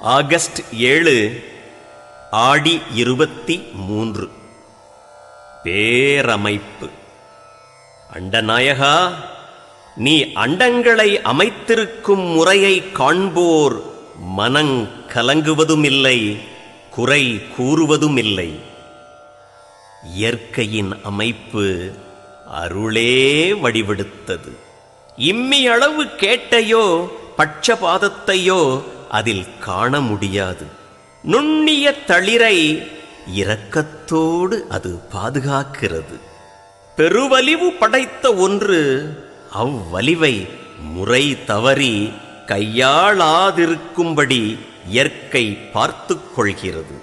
August ஏழு ஆடி இருபத்தி மூன்று. பேரமைப்பு. அண்டநாயகா நீ அண்டங்களை அமைத்திருக்கும் முறையை காண்போர் மனங் கலங்குவதுமில்லை குறை கூறுவதுமில்லை. இயற்கையின் அமைப்பு அருளே வடிவெடுத்தது. இம்மி அளவு கேட்டையோ பட்சபாதத்தையோ அதில் காண முடியாது. நுண்ணிய தளிரை இரக்கத்தோடு அது பாதுகாக்கிறது. பெருவலிவு படைத்த ஒன்று அவ்வலிவை முறை தவறி கையாளாதிருக்கும்படி இயற்கை பார்த்து கொள்கிறது.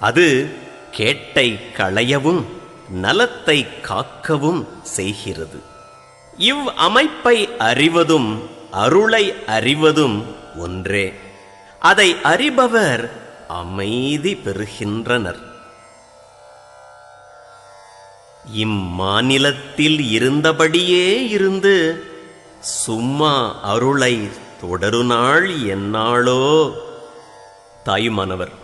அது கேட்டை களையவும் நலத்தை காக்கவும் செய்கிறது. இவ் அமைப்பை அறிவதும் அருளை அறிவதும் ஒன்றே. அதை அறிபவர் அமைதி பெறுகின்றனர். இம்மாநிலத்தில் இருந்தபடியே இருந்து சும்மா அருளை தொடருநாள் என்னாளோ? தாயுமானவர்